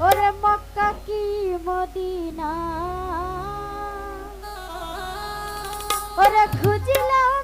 ওরে মক্কা কি মদিনা? ওরে খুঁজিলাম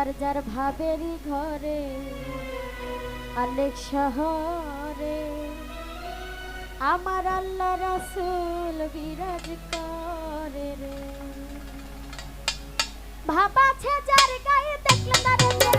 যার যার ভাবেরই ঘরে, আলেক শহরে। আমার আল্লাহ রাসুল বিরাজ করে রে। ভাবা যার গায়ে দেখলাম তার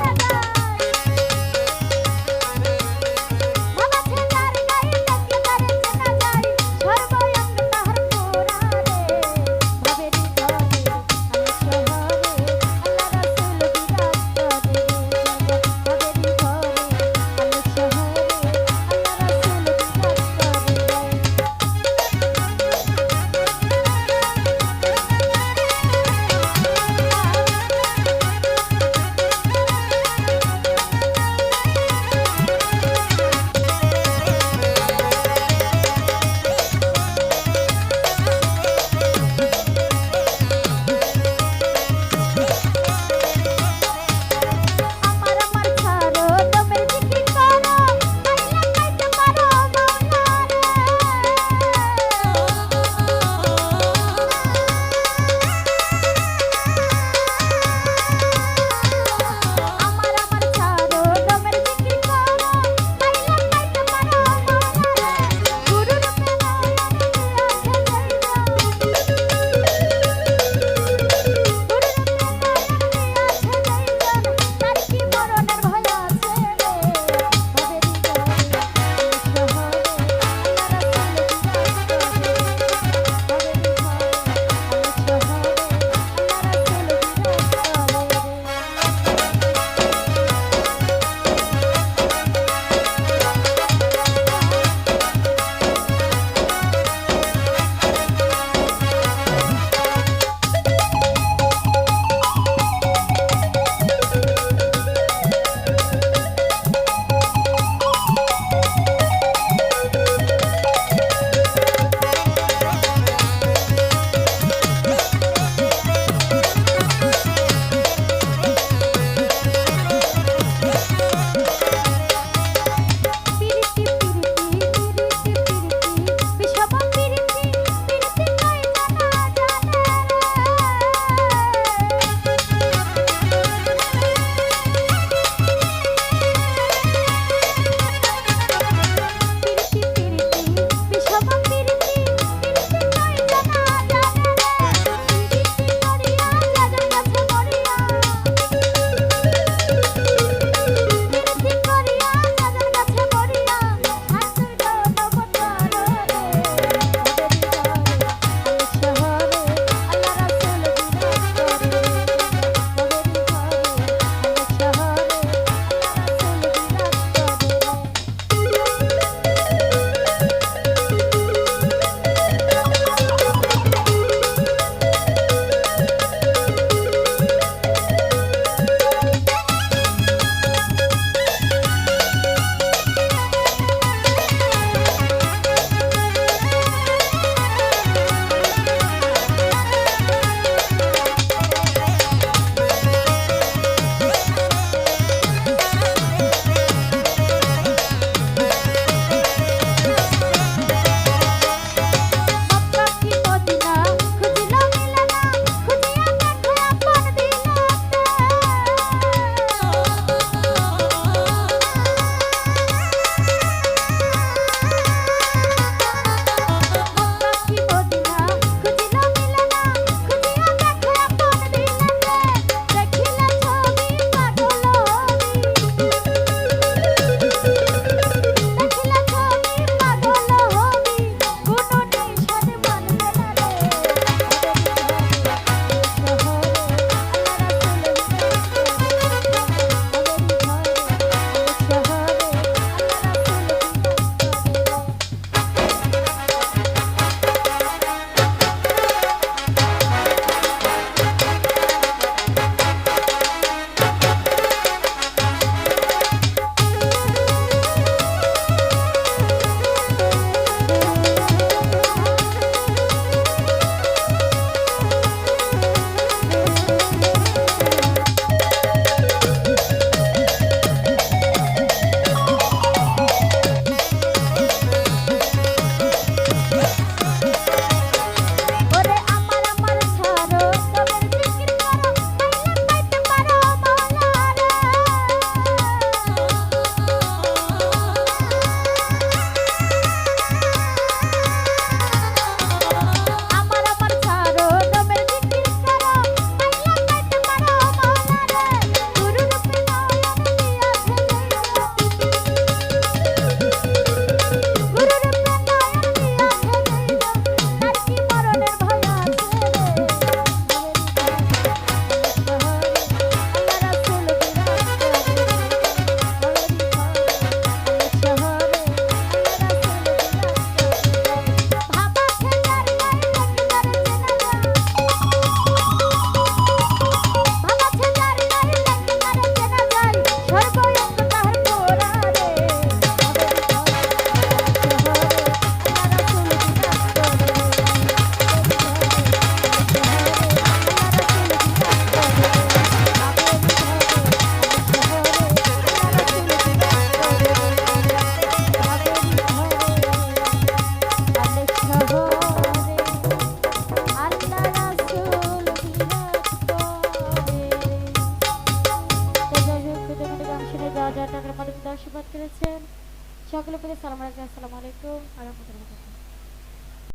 সকলে প্রতি সালাম আলাইকুম আসসালামু আলাইকুম আলহামদুলিল্লাহ